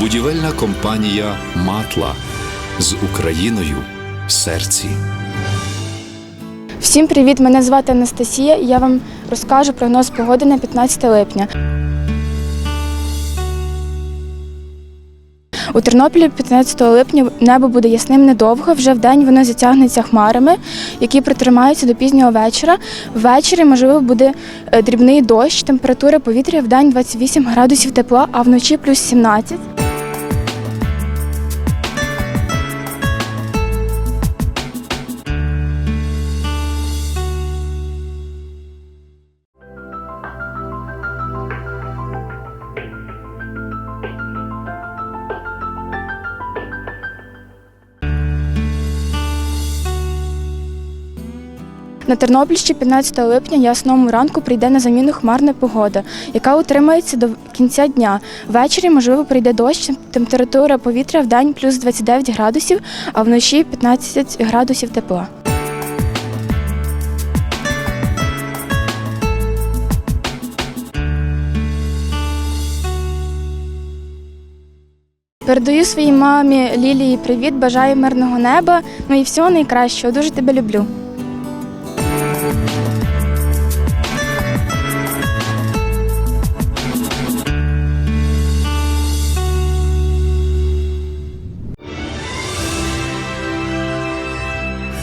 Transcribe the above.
Будівельна компанія Матла з Україною в серці. Всім привіт! Мене звати Анастасія і я вам розкажу прогноз погоди на 15 липня. У Тернополі 15 липня небо буде ясним недовго. Вже в день воно затягнеться хмарами, які протримаються до пізнього вечора. Ввечері, можливо, буде е, дрібний дощ, температура повітря в день 28 градусів тепла, а вночі плюс 17. На Тернопільщині 15 липня ясному ранку прийде на заміну хмарна погода, яка утримається до кінця дня. Ввечері, можливо, прийде дощ, температура повітря в день плюс 29 градусів, а вночі 15 градусів тепла. Передаю своїй мамі Лілії привіт, бажаю мирного неба, ну і всього найкращого. Дуже тебе люблю.